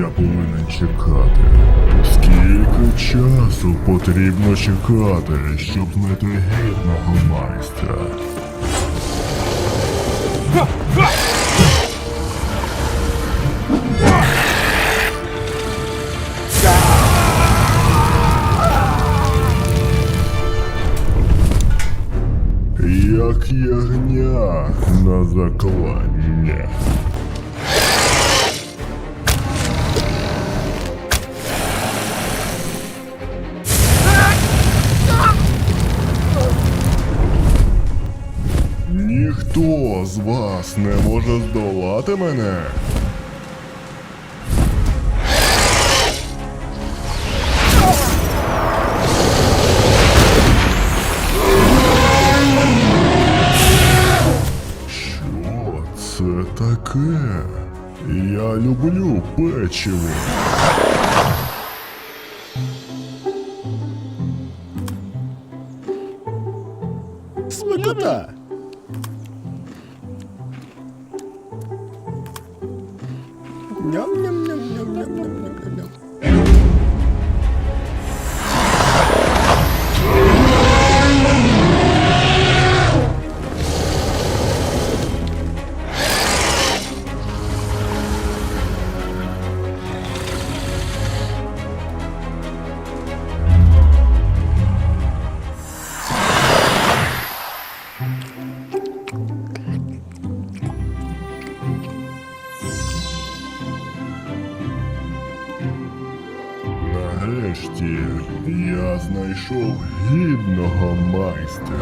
я повинен чекати? Скільки часу потрібно чекати, щоб знайти гідного майстра? Як ягня на закладні. Ніхто з вас не може здолати мене. Що це таке? Я люблю печиво. Смакота! nhấm nhấm nhấm nhấm nhấm nhấm Нарешті я знайшов гідного майстра.